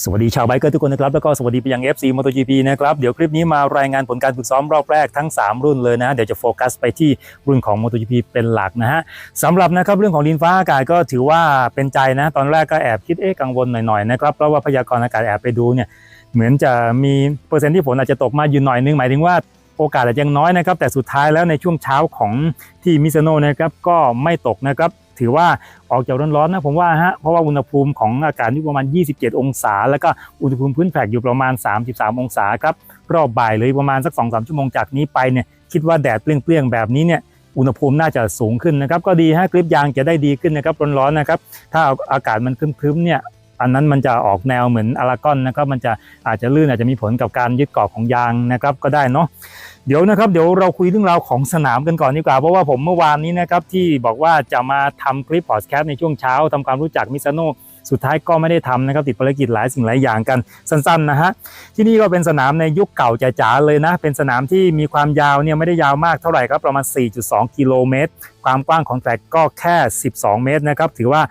สวัสดีชาวไบเกอร์ทุกคนนะครับ แล้วก็สวัสดีไปยัง FC MotoGP นะครับ เดี๋ยวคลิปนี้มารายงานผลการฝึกซ้อมรอบแรกทั้ง 3 รุ่นเลยนะ เดี๋ยวจะโฟกัสไปที่รุ่นของ MotoGP เป็นหลักนะฮะสำหรับนะครับเรื่องของดินฟ้าอากาศก็ถือว่าเป็นใจนะ ตอนแรกก็แอบคิดเอ๊ะกังวลหน่อยๆนะครับเพราะว่าพยากรณ์อากาศแอบไปดูเนี่ยเหมือนจะมีเปอร์เซ็นต์ที่ฝนอาจจะตกมาอยู่หน่อยนึงหมายถึงว่าโอกาสอาจจะยังน้อยนะครับแต่สุดท้ายแล้วในช่วงเช้าของที่มิซโนนะครับก็ไม่ตกนะครับ ถือว่าออกจากร้อนๆนะผมว่าฮะเพราะว่าอุณหภูมิของอากาศอยู่ประมาณ 27 องศา แล้วก็อุณหภูมิพื้นแผ่อยู่ประมาณ 33 องศาครับรอบบ่ายเลยประมาณสัก 2-3 ชั่วโมงจากนี้ไปเนี่ยคิดว่าแดดเปรี้ยงๆแบบนี้เนี่ยอุณหภูมิน่าจะสูงขึ้นนะครับ ก็ดีฮะกริปยางจะได้ดีขึ้นนะครับร้อนๆนะครับ ถ้าอากาศมันครึ้มๆเนี่ยอันนั้นมันจะออกแนวเหมือนอารากอนนะครับมันจะอาจจะลื่นอาจจะมีผลกับการยึดเกาะของยางนะครับก็ได้เนาะ เดี๋ยวนะครับเดี๋ยวเราคุยเรื่องราวของสนามกันก่อนดีกว่าเพราะว่าผมเมื่อวานนี้นะครับที่บอกว่าจะมาทำคลิปพอดแคสต์ในช่วงเช้าทำความรู้จักมิซาโนสุดท้ายก็ไม่ได้ทำนะครับติดภารกิจหลายสิ่งหลายอย่างกันสั้นๆนะฮะที่นี่ก็เป็นสนามในยุคเก่าจ๋าๆเลยนะ เป็นสนามที่มีความยาวเนี่ยไม่ได้ยาวมากเท่าไหร่ครับประมาณ 4.2 กิโลเมตร ความกว้างของแทร็กก็แค่ 12 เมตรนะครับถือว่า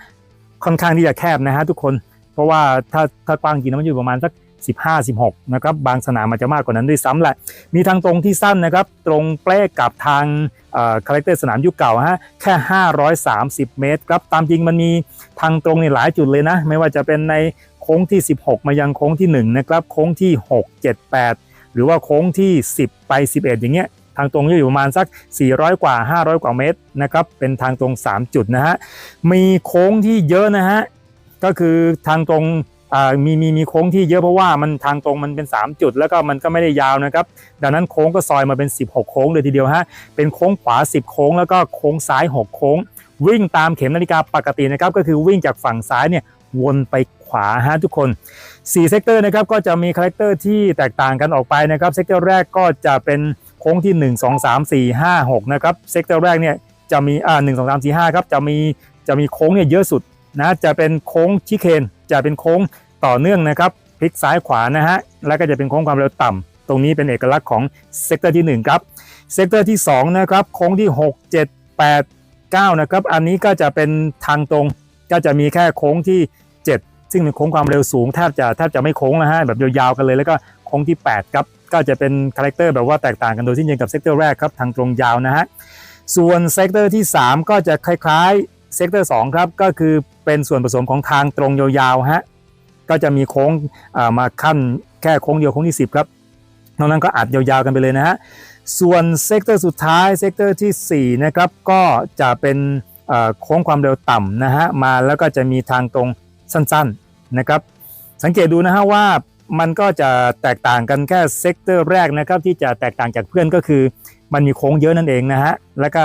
ค่อนข้างที่จะแคบนะฮะทุกคน เพราะว่าถ้าถ้ากว้างจริงมันอยู่ประมาณสัก 15 16นะครับบางสนามอาจจะมากกว่านั้นด้วยซ้ำแหละ มีทางตรงที่สั้นนะครับ ตรงเป๊ะกับทางคาแรคเตอร์สนามยุคเก่าฮะแค่ 530 เมตรครับตามจริงมันมีทางตรงในหลายจุดเลยนะ ไม่ว่าจะเป็นในโค้งที่ 16 มายังโค้งที่1นะครับโค้งที่ 6 7 8 หรือว่าโค้งที่ 10 ไป 11 อย่างเงี้ยทางตรงอยู่ประมาณสัก 400 กว่า 500 กว่าเมตรนะครับเป็นทางตรง 3 จุดนะฮะมีโค้งที่เยอะนะฮะก็คือทางตรง มีมีมีโค้งที่เยอะเพราะว่ามันทางตรงมันเป็น 3 จุด แล้วก็มันก็ไม่ได้ยาวนะครับ ดังนั้นโค้งก็ซอยมาเป็น 16 โค้งเลยทีเดียวฮะเป็นโค้งขวา 10 โค้ง แล้วก็โค้งซ้าย 6 โค้ง วิ่งตามเข็มนาฬิกาปกตินะครับก็คือวิ่งจากฝั่งซ้ายเนี่ยวนไปขวาฮะทุกคน4เซกเตอร์นะครับก็จะมีคาแรคเตอร์ที่แตกต่างกันออกไปนะครับเซกเตอร์แรกก็จะเป็นโค้งที่ 1 2 3 4 5 6นะครับเซกเตอร์แรกเนี่ยจะมีอ่า1 2 3 4 5ครับจะมีจะมีโค้งเนี่ยเยอะสุดนะจะเป็นโค้งชิเคนจะเป็นโค้ง ต่อเนื่องนะครับพลิกซ้ายขวานะฮะแล้วก็จะเป็นโค้งความเร็วต่ำตรงนี้เป็นเอกลักษณ์ของเซกเตอร์ที่1ครับเซกเตอร์ที่2นะครับโค้งที่ 6 7 8 9นะครับอันนี้ก็จะเป็นทางตรงก็จะมีแค่โค้งที่ 7 ซึ่งเป็นโค้งความเร็วสูงแทบจะแทบจะไม่โค้งนะฮะแบบยาวๆกันเลยแล้วก็โค้งที่ 8 ครับ ก็จะเป็นคาแรคเตอร์แบบว่าแตกต่างกันโดยสิ้นเชิงกับเซกเตอร์แรกครับทางตรงยาวนะฮะส่วนเซกเตอร์ที่ 3 ก็จะคล้ายๆเซกเตอร์2ครับก็คือเป็นส่วนผสมของทางตรงยาวๆฮะ ก็จะมีโค้งมาขั้นแค่โค้งเดียวโค้งที่ 10 ครับนอกนั้นก็อัดยาวๆกันไปเลยนะฮะส่วนเซกเตอร์สุดท้ายเซกเตอร์ที่4นะครับก็จะเป็นโค้งความเร็วต่ำนะฮะมาแล้วก็จะมีทางตรงสั้นๆนะครับสังเกตดูนะฮะว่ามันก็จะแตกต่างกันแค่เซกเตอร์แรกนะครับที่จะแตกต่างจากเพื่อนก็คือ มันมีโค้งเยอะนั่นเองนะฮะแล้วก็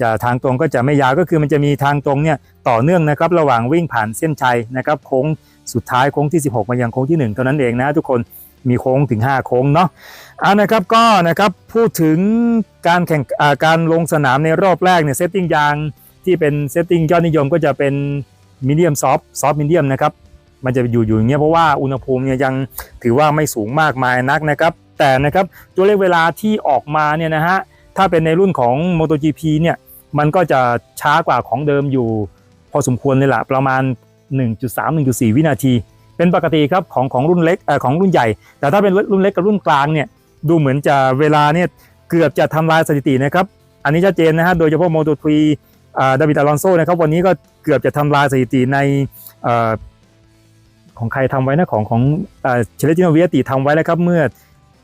จะทางตรงก็จะไม่ยาวก็คือมันจะมีทางตรงเนี่ยต่อเนื่องนะครับระหว่างวิ่งผ่านเส้นชัยนะครับโค้ง สุดท้ายโค้งที่ 16 มายังโค้งที่ 1 เท่านั้นเองนะทุกคนมีโค้งถึง 5 โค้งเนาะเอานะครับก็นะครับพูดถึงการแข่งการลงสนามในรอบแรกเนี่ยเซตติ้งยางที่เป็นเซตติ้งยอดนิยมก็จะเป็นมีเดียมซอฟซอฟต์มีเดียมนะครับมันจะอยู่อยู่อย่างเงี้ยเพราะว่าอุณหภูมิเนี่ยยังถือว่าไม่สูงมากมายนักนะครับ แต่นะครับตัวเลขเวลาที่ออกมาเนี่ยนะฮะถ้าเป็นในรุ่นของ MotoGP เนี่ยมันก็จะช้ากว่าของเดิมอยู่ พอสมควรเลยละประมาณ 1.3 1.4 วินาที เป็นปกติครับของของรุ่นเล็กอของรุ่นใหญ่ แต่ถ้าเป็นรุ่นเล็กกับรุ่นกลางเนี่ยดูเหมือนจะเวลาเนี่ยเกือบจะทำลายสถิตินะครับ อันนี้ชัดเจนนะฮะโดยเฉพาะโมโตทรีดาวิดอลอนโซนะครับวันนี้ก็เกือบจะทำลายสถิติในของใครทำไว้นะของของเชเลติโนเวียติทำไว้แล้วครับเมื่อ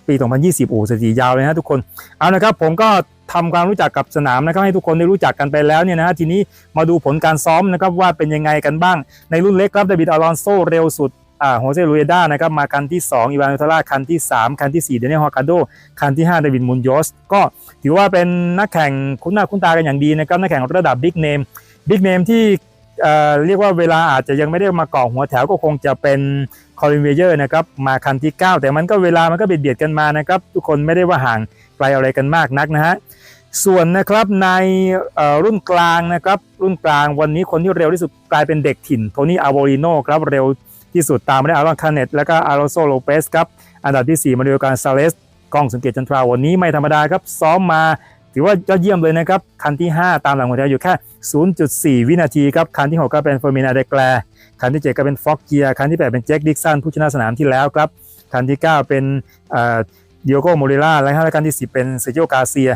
ปี 2020 โอ้สถิติยาวเลยนะทุกคน เอานะครับผมก็ ทำความรู้จักกับสนามนะครับให้ทุกคนได้รู้จักกันไปแล้วเนี่ยนะฮะทีนี้มาดูผลการซ้อมนะครับว่าเป็นยังไงกันบ้าง ในรุ่นเล็กครับเดวิดอลอนโซเร็วสุดอ่าโฮเซลูเอด้านะครับมาคันที่ 2 อีวานโทล่าคันที่ 3 คันที่ 4 เดนิเอลฮอกาโด คันที่ 5 เดวิดมุนโยสก็ถือว่าเป็นนักแข่งคุ้นหน้าคุ้นตากันอย่างดีนะครับนักแข่งระดับบิ๊กเนมบิ๊กเนมที่เรียกว่าเวลาอาจจะยังไม่ได้มาเกาะหัวแถวก็คงจะเป็นคอลินเวเยอร์นะครับมาคันที่ 9 แต่มันก็เวลามันก็เบียดเบียดกันมานะครับทุกคนไม่ได้ว่าห่าง ไกลอะไรกันมากนักนะฮะส่วนนะครับในรุ่นกลางนะครับรุ่นกลางวันนี้คนที่เร็วที่สุดกลายเป็นเด็กถิ่นโทนี่อาโวลิโนครับเร็วที่สุดตามมาด้วยอารอนคาเนตและก็อารโซโลเปสครับอันดับที่ 4 มาดูการซาเลสกล้องสังเกตจันทราวันนี้ไม่ธรรมดาครับซ้อมมาถือว่ายอดเยี่ยมเลยนะครับ คันที่ 5 ตามหลังหัวแถวอยู่แค่ 0.4 วินาทีครับ คันที่ 6 ก็เป็นเฟอร์มินาเดแกลคันที่ 7 ก็เป็นฟ็อกเกียคันที่ 8 เป็นแจ็คดิกสันผู้ชนะสนามที่แล้วครับ คันที่ 9 เป็น เดิโอโกโมเรล่าและคันที่ 10 เป็นเซจิโอกาเซีย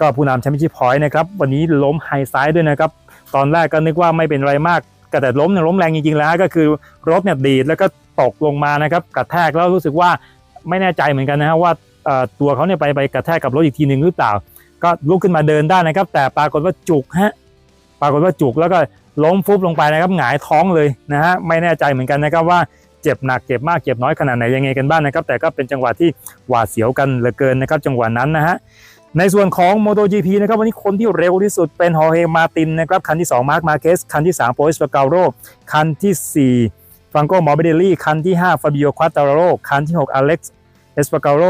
ก็ผู้นำแชมเปี้ยนชิพพอยต์นะครับ วันนี้ล้มไฮไซด์ด้วยนะครับ ตอนแรกก็นึกว่าไม่เป็นไรมากแต่ล้มเนี่ยล้มแรงจริงๆแล้วก็คือรถเนี่ยดีดแล้วก็ตกลงมานะครับกระแทกแล้วรู้สึกว่าไม่แน่ใจเหมือนกันนะฮะว่าตัวเขาเนี่ยไปไปกระแทกกับรถอีกทีหนึ่งหรือเปล่า ก็ลุกขึ้นมาเดินได้นะครับ แต่ปรากฏว่าจุกฮะปรากฏว่าจุกแล้วก็ล้มฟุบลงไปนะครับหงายท้องเลยนะฮะไม่แน่ใจเหมือนกันนะครับว่า เจ็บหนักเจ็บมากเจ็บน้อยขนาดไหนยังไงกันบ้างนะครับ แต่ก็เป็นจังหวะที่หวาดเสียวกันเหลือเกินนะครับ จังหวะนั้นนะฮะในส่วนของ MotoGP นะครับวันนี้คนที่เร็วที่สุดเป็นฮอร์เฮมาตินนะครับคันที่ 2 มาร์คมาเคสคันที่ 3 โปอิสปาเกาโรคันที่ 4 ฟรังโกมอร์เบเดลี่คันที่ 5 ฟาบิโอควาตาโรคันที่ 6 อเล็กซ์เอสปาเกาโร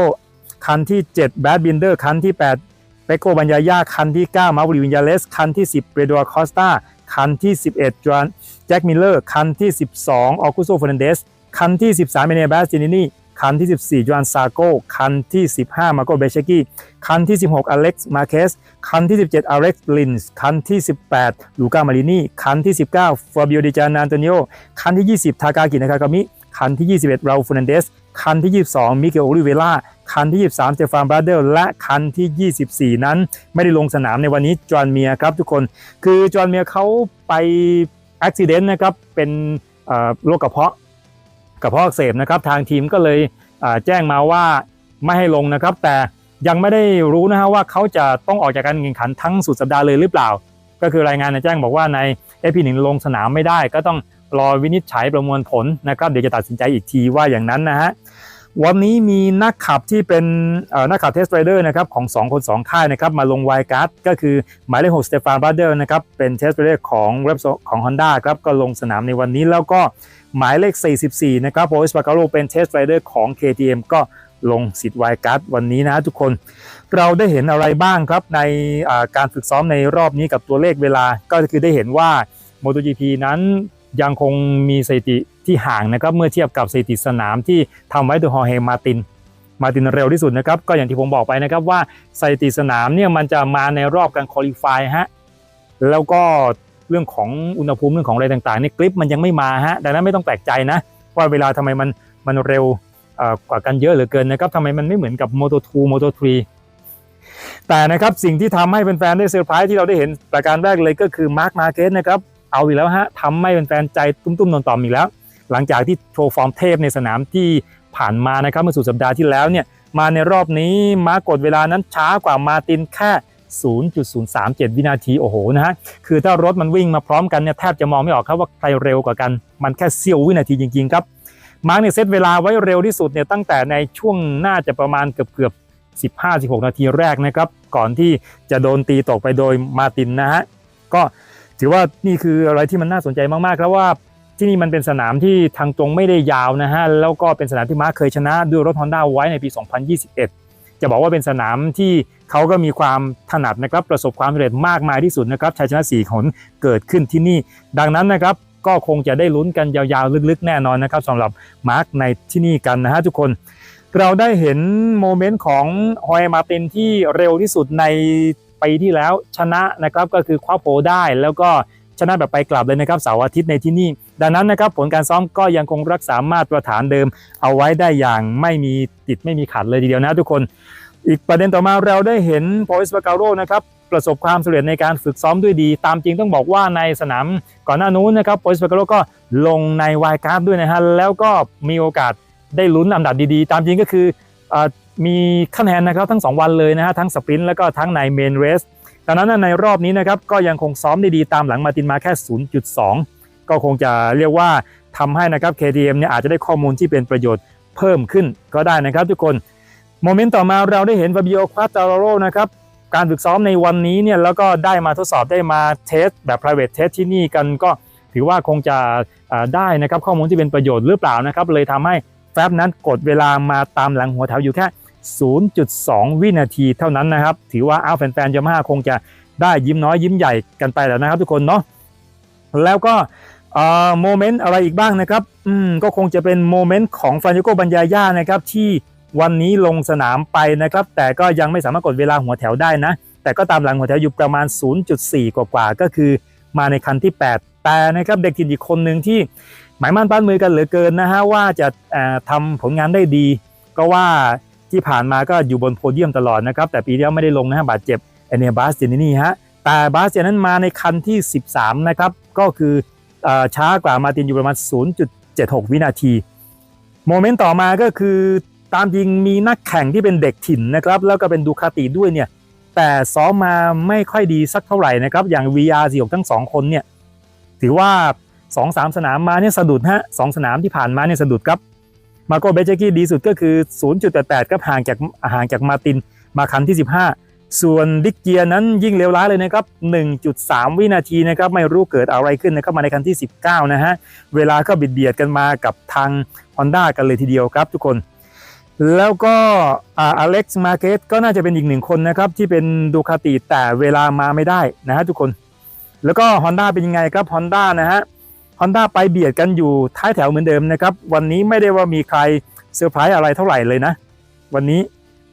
คันที่ 7 แบดบินเดอร์คันที่ 8 เปโกบัญญายาคันที่ 9 มาบริวินยาเลส คันที่ 10 เรโดคอสตาคันที่ 11จอห์นแจ็คมิลเลอร์คันที่ 12 ออกุโซเฟรนเดส คันที่ 13เมเนบัสจินินีคันที่ 14จอห์นซาโกคันที่ 15 มาโกเบเชกี้ คันที่ 16 อเล็กซ์ มาเคส คันที่ 17 อเล็กซ์ ลินส์ คันที่ 18 ลูก้ามารินี คันที่ 19 ฟาบิโอ ดิจานานโตนิโอ คันที่ 20 ทากากินากากามิ คันที่ 21 ราอูฟนันเดส คันที่ 22 มิเกลโอลิเวล่า คันที่ 23 เจฟานบราเดลและคันที่ 24 นั้นไม่ได้ลงสนามในวันนี้ จอห์นเมียครับทุกคน คือจอห์นเมียเขาไปอุบิเหตุนะครับ เป็นโรคกระเพาะ กระเพาะอักเสบนะครับ ทางทีมก็เลยแจ้งมาว่าไม่ให้ลงนะครับ แต่ยังไม่ได้รู้นะฮะว่าเขาจะต้องออกจากการแข่งขันทั้งสุดสัปดาห์เลยหรือเปล่า ก็คือรายงานแจ้งบอกว่าในเอพีหนึ่งลงสนามไม่ได้ ก็ต้องรอวินิจฉัยประมวลผลนะครับ เดี๋ยวจะตัดสินใจอีกทีว่าอย่างนั้นนะฮะวันนี้มีนักขับที่เป็นนักขับเทสไรเดอร์นะครับของ 2 คน 2 ค่ายนะครับมาลงไวการ์ดก็คือหมายเลข6สเตฟานบาเดอร์นะครับเป็นเทสไรเดอร์ของเรปของ Honda ครับก็ลงสนามในวันนี้แล้วก็ หมายเลข 44 นะครับโออิสปาการโรเป็นเทสไรเดอร์ของ KTM ก็ลงสิทธิ์ไวการ์ดวันนี้นะทุกคน เราได้เห็นอะไรบ้างครับในการฝึกซ้อมในรอบนี้กับตัวเลขเวลาก็คือได้เห็นว่า MotoGP นั้นยังคงมีสถิติที่ห่างนะครับเมื่อเทียบกับสถิติสนามที่ทำไว้โดยฮอร์เฮมาติน มาตินเร็วที่สุดนะครับ ก็อย่างที่ผมบอกไปนะครับว่าสถิติสนามเนี่ยมันจะมาในรอบการคุริฟายฮะแล้วก็ เรื่องของอุณหภูมิเรื่องของอะไรต่างๆนี่คลิปมันยังไม่มาฮะดังนั้นไม่ต้องแปลกใจนะ ว่าเวลาทำไมมันมันเร็วกว่ากันเยอะเหลือเกินนะครับทำไมมันไม่เหมือนกับ Moto 2 Moto 3 แต่นะครับสิ่งที่ทำให้แฟนๆได้เซอร์ไพรส์ที่เราได้เห็นประการแรกเลยก็คือมาร์คมาเกสนะครับเอาอีกแล้วฮะทำให้แฟนๆใจตุ้มๆนอนต่อมอีกแล้ว หลังจากที่โชว์ฟอร์มเทพในสนามที่ผ่านมานะครับเมื่อสุดสัปดาห์ที่แล้วเนี่ยมาในรอบนี้มากดเวลานั้นช้ากว่ามาตินแค่ 0.037 วินาที โอ้โหนะฮะ คือถ้ารถมันวิ่งมาพร้อมกันเนี่ยแทบจะมองไม่ออกครับว่าใครเร็วกว่ากัน มันแค่เสี้ยววินาทีจริงๆครับ มาร์กเนี่ยเซตเวลาไว้เร็วที่สุดเนี่ยตั้งแต่ในช่วงน่าจะประมาณเกือบเกือบ15-16 นาทีแรกนะครับ ก่อนที่จะโดนตีตกไปโดยมาตินนะฮะ ก็ถือว่านี่คืออะไรที่มันน่าสนใจมากๆ แล้วว่าที่นี่มันเป็นสนามที่ทางตรงไม่ได้ยาวนะฮะ แล้วก็เป็นสนามที่มาร์คเคยชนะด้วยรถ Honda ไว้ในปี 2021 จะบอกว่าเป็นสนามที่ เขาก็มีความถนัดนะครับประสบความสำเร็จมากมายที่สุดนะครับชัยชนะ4หนเกิดขึ้นที่นี่ ดังนั้นนะครับก็คงจะได้ลุ้นกันยาวๆลึกๆ แน่นอนนะครับสำหรับมาร์คในที่นี่กันนะฮะทุกคนเราได้เห็นโมเมนต์ของฮอยมาตินที่เร็วที่สุดในปีที่แล้วชนะนะครับก็คือคว้าโพได้แล้วก็ชนะแบบไปกลับเลยนะครับเสาร์อาทิตย์ในที่นี่ ดังนั้นนะครับผลการซ้อมก็ยังคงรักษามาตรฐานเดิม เอาไว้ได้อย่างไม่มีติดไม่มีขัดเลยทีเดียวนะทุกคน อีกประเด็นต่อมาเราได้เห็นโปอิสปาการโรนะครับประสบความสำเร็จในการฝึกซ้อมด้วยดี ตามจริงต้องบอกว่าในสนามก่อนหน้านู้นนะครับโปอิสปาการโรก็ลงในวายการ์ดด้วยนะฮะแล้วก็มีโอกาสได้ลุ้นอันดับดีๆ ตามจริงก็คืออมีคะแนนนะครับทั้ง 2 วันเลยนะฮะทั้งสปรินต์แล้วก็ทั้งในเมนเรสดังนั้นในรอบนี้นะครับก็ยังคงซ้อมได้ดีตามหลังมาตินมาแค่ 0.2 ก็คงจะเรียกว่าทำให้นะครับ KTM เนี่ยอาจจะได้ข้อมูลที่เป็นประโยชน์เพิ่มขึ้นก็ได้นะครับทุกคน โมเมนต์ต่อมาเราได้เห็นฟาบิโอควาตาโรนะครับการฝึกซ้อมในวันนี้เนี่ยแล้วก็ได้มาทดสอบได้มาเทสแบบ private test ที่นี่กันก็ถือว่าคงจะได้นะครับข้อมูลที่เป็นประโยชน์หรือเปล่านะครับเลยทำให้แฟบนั้นกดเวลามาตามหลังหัวแถวอยู่แค่ 0.2 วินาทีเท่านั้นนะครับ ถือว่าอ้าวแฟนๆยามาฮ่าคงจะได้ยิ้มน้อยยิ้มใหญ่กันไปแล้วนะครับทุกคนเนาะแล้วก็โมเมนต์อะไรอีกบ้างนะครับอืมก็คงจะเป็นโมเมนต์ของฟรานโยโกบัญญาย่านะครับที่ วันนี้ลงสนามไปนะครับ แต่ก็ยังไม่สามารถกดเวลาหัวแถวได้นะ แต่ก็ตามหลังหัวแถวอยู่ประมาณ 0.4 กว่าๆก็คือมาในคันที่ 8 แต่นะครับเด็กถิ่นอีกคนหนึ่งที่หมายมั่นปั้นมือกันเหลือเกินนะฮะว่าจะเอ่อทำผลงานได้ดี ก็ว่าที่ผ่านมาก็อยู่บนโพเดียมตลอดนะครับ แต่ปีที่แล้วไม่ได้ลงนะฮะบาดเจ็บเอเนียบาสเจนินี่ฮะแต่บาสเจนนั้นมาในคันที่ 13 นะครับ ก็คืออช้ากว่ามาตินอยู่ประมาณ 0.76 วินาที โมเมนต์ต่อมาก็คือ ตามจริงมีนักแข่งที่เป็นเด็กถิ่นนะครับ แล้วก็เป็นดูคาติด้วยเนี่ย แต่ซ้อมมาไม่ค่อยดีสักเท่าไหร่นะครับ อย่าง VR 46ทั้งสองคนเนี่ย ถือว่า2-3สสนามมาเนี่ยสะดุดฮะสองสนามที่ผ่านมาเนี่ยสะดุดครับ มาโกเบเจกี้ดีสุดก็คือ 0.88ครับห่างจากห่างจากมาตินมาคันที่ 15 ส่วนดิกเกียร์นั้นยิ่งเลวร้ายเลยนะครับ 1.3 วินาทีนะครับ ไม่รู้เกิดอะไรขึ้นนะครับมาในคันที่ 19 นะฮะ เวลาก็บิดเบียดกันมากับทาง Honda กันเลยทีเดียวครับทุกคน แล้วก็อเล็กซ์มาเกตก็น่าจะเป็นอีกหนึ่งคนนะครับ ที่เป็นดูคาติแต่เวลามาไม่ได้นะฮะทุกคน แล้วก็ Honda เป็นยังไงครับ Honda นะฮะ Honda ไปเบียดกันอยู่ท้ายแถวเหมือนเดิมนะครับ วันนี้ไม่ได้ว่ามีใครเซอร์ไพรส์อะไรเท่าไหร่เลยนะ วันนี้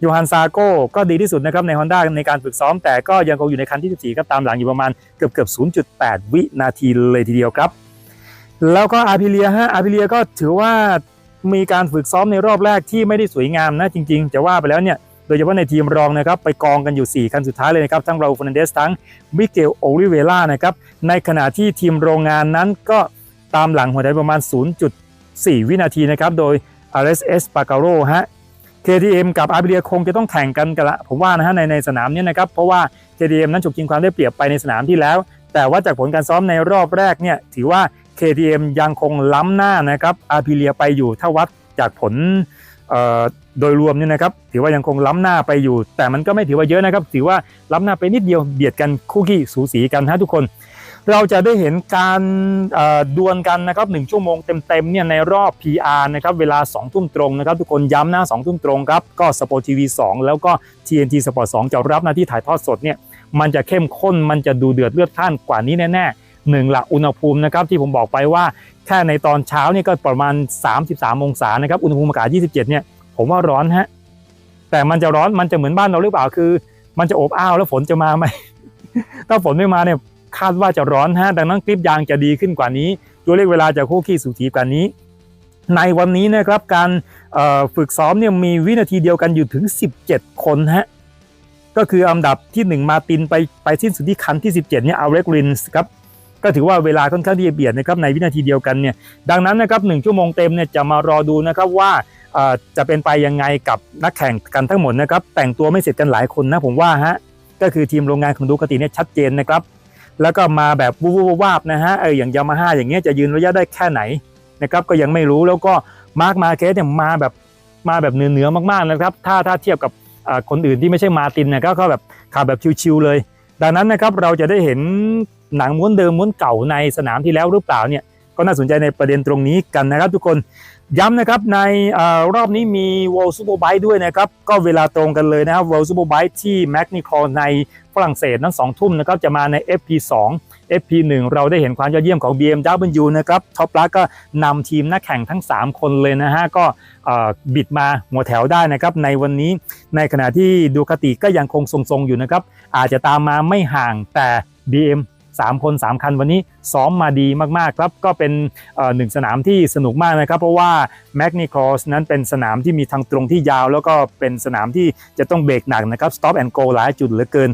โยฮันซาโก้ก็ดีที่สุดนะครับใน Honda ในการฝึกซ้อม แต่ก็ยังคงอยู่ในคันที่ 14ครับตามหลังอยู่ประมาณเกือบเกือบ0.8 วินาทีเลยทีเดียวครับ แล้วก็อาพิเลียฮะอาพิเลียก็ถือว่า มีการฝึกซ้อมในรอบแรกที่ไม่ได้สวยงามนะจริงๆ จะว่าไปแล้วเนี่ยโดยเฉพาะในทีมรองนะครับไปกองกันอยู่ 4 คันสุดท้ายเลยนะครับทั้งราอูลเฟร์นันเดสทั้งมิเกลโอลิเวล่านะครับในขณะที่ทีมโรงงานนั้นก็ตามหลังหัวใจประมาณ 0.4 วินาทีนะครับโดย RSS p a c a r o ฮะ KTM กับอาร์เบียคงจะต้องแข่งกันกันละผมว่านะฮะในในสนามเนี้นะครับเพราะว่า KTM นั้นฉกชิงความได้เปรียบไปในสนามที่แล้ว แต่ว่าจากผลการซ้อมในรอบแรกเนี่ยถือว่า KTM ยังคงล้ำหน้านะครับอาร์เบียไปอยู่ถ้าวัดจากผลโดยรวมเนี่ยนะครับถือว่ายังคงล้ำหน้าไปอยู่ แต่มันก็ไม่ถือว่าเยอะนะครับ ถือว่าล้ำหน้าไปนิดเดียวเบียดกันคู่ขี้สูสีกันฮะทุกคน เราจะได้เห็นการดวลกันนะครับ1ชั่วโมงเต็มๆเนี่ยในรอบ PR นะครับเวลา2ทุ่มตรงนะครับทุกคนย้ำนะ2ทุ่มตรงครับก็ Sport TV 2แล้วก็ TNT Sport 2จะรับหน้าที่ถ่ายทอดสดเนี่ยมันจะเข้มข้นมันจะดูเดือดเลือดข้นกว่านี้แน่ๆ หนึ่งละอุณหภูมินะครับที่ผมบอกไปว่าแค่ในตอนเช้านี่ก็ประมาณ 33 องศานะครับอุณหภูมิอากาศ 27 เนี่ยผมว่าร้อนฮะแต่มันจะร้อนมันจะเหมือนบ้านเราหรือเปล่าคือ มันจะอบอ้าวแล้วฝนจะมาไหมถ้าฝนไม่มาเนี่ยคาดว่าจะร้อนฮะดังนั้นคลิปยางจะดีขึ้นกว่านี้ตัวเลขเวลาจะคู่ขี้สูสีกว่านี้ ในวันนี้นะครับการฝึกซ้อมเนี่ยมีวินาทีเดียวกันอยู่ถึง 17 คนฮะก็คืออันดับที่ 1 มาตินไปไปสิ้นสุดที่คันที่ 17เนี่ยเอาเรกรินส์ครับ ก็ถือว่าเวลาค่อนข้างที่จะเบียดนะครับในวินาทีเดียวกันเนี่ยดังนั้นนะครับหนึ่งชั่วโมงเต็มเนี่ยจะมารอดูนะครับว่าจะเป็นไปยังไงกับนักแข่งกันทั้งหมดนะครับแต่งตัวไม่เสร็จกันหลายคนนะผมว่าฮะก็คือทีมโรงงานของดูคาติเนี่ยชัดเจนนะครับแล้วก็มาแบบวูบวูบวาบนะฮะเอออย่างยามาฮ่าอย่างเงี้ยจะยืนระยะได้แค่ไหนนะครับก็ยังไม่รู้แล้วก็มาร์คมาเคสเนี่ยมาแบบมาแบบเหนือๆมากๆนะครับถ้าถ้าเทียบกับคนอื่นที่ไม่ใช่มาตินเนยก็ก็แบบขับแบบชิวๆเลย ดังนั้นนะครับเราจะได้เห็น หนังม้วนเดิมม้วนเก่าในสนามที่แล้วหรือเปล่าเนี่ยก็น่าสนใจในประเด็นตรงนี้กันนะครับทุกคนย้ำนะครับในอรอบนี้มี World Superbike ด้วยนะครับก็เวลาตรงกันเลยนะครับ World Superbike ที่ m a g n i c o ในฝรั่งเศสนั้น2ทุ่มนะครับจะมาใน FP2 FP1 เราได้เห็นความยอดเยี่ยมของ BMW นะครับท็อปลักก็นำทีมนักแข่งทั้ง 3 คนเลยนะฮะก็บิดมาหัวแถวได้นะครับในวันนี้ในขณะที่ดูคติก็ยังคงทรงๆอยู่นะครับอาจจะตามมาไม่ห่างแต่ BM 3 คน 3 คันวันนี้ซ้อมมาดีมากๆครับก็เป็นหนึ่งสนามที่สนุกมากนะครับ เพราะว่า m a g n i c r o s นั้นเป็นสนามที่มีทางตรงที่ยาว แล้วก็เป็นสนามที่จะต้องเบรกหนักนะครับ stop and go หลายจุดเหลือเกิน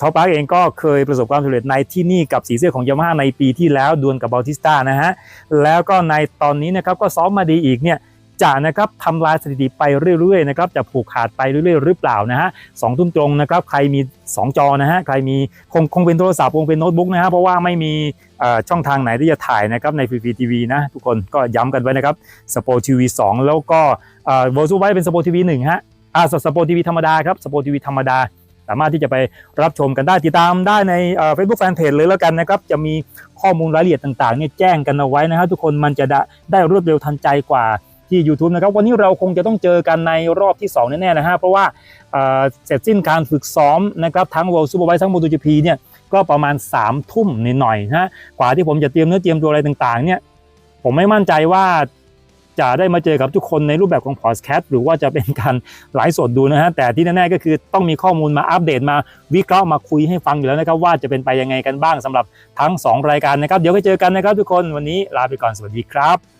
ท็อปปาร์กเองก็เคยประสบความสำเร็จในที่นี่กับสีเสื้อของยามาฮ่าในปีที่แล้วดวลกับบาติสตานะฮะแล้วก็ในตอนนี้นะครับก็ซ้อมมาดีอีกเนี่ย จะนะครับทำลายสถิติไปเรื่อยๆนะครับจะผูกขาดไปเรื่อยๆ หรือเปล่านะฮะสองทุ่มตรงนะครับใครมี 2 จอนะฮะใครมีคงคงเป็นโทรศัพท์คงเป็นโน้ตบุ๊กนะฮะเพราะว่าไม่มีช่องทางไหนที่จะถ่ายนะครับในฟรีทีวีนะทุกคนก็ย้ำกันไว้นะครับสปอร์ทีวีสแล้วก็เวอ่อ v o l ไว้เป็นสปอร์ทีวีหนึ่งฮะอ่าสปอร์ทีวีธรรมดาครับสปอร์ทีวีธรรมดาสามารถที่จะไปรับชมกันได้ติดตามได้ในเฟซบุ๊กแฟนเพจเลยแล้วกันนะครับ จะมีข้อมูลรายละเอียดต่างๆเนี่ยแจ้งกันเอาไว้นะครับทุกคนมันจะได้รวดเร็วทันใจกว่า ที่ YouTube นะครับวันนี้เราคงจะต้องเจอกันในรอบที่ 2 แน่ๆนะฮะเพราะว่าเเสร็จสิ้นการฝึกซ้อมนะครับทั้ง World Superbike ทั้ง MotoGP เนี่ยก็ประมาณ3ทุ่มหน่อยๆนะฮะกว่าที่ผมจะเตรียมเนื้อเตรียมตัวอะไรต่างๆเนี่ยผมไม่มั่นใจว่าจะได้มาเจอกับทุกคนในรูปแบบของพอดแคสต์หรือว่าจะเป็นการไลฟ์สดดูนะฮะแต่ที่แน่ๆก็คือต้องมีข้อมูลมาอัปเดตมาวิเคราะห์มาคุยให้ฟังอยู่แล้วนะครับว่าจะเป็นไปยังไงกันบ้างสำหรับทั้ง 2 รายการนะครับ เดี๋ยวไปเจอกันนะครับทุกคนวันนี้ลาไปก่อนสวัสดีครับ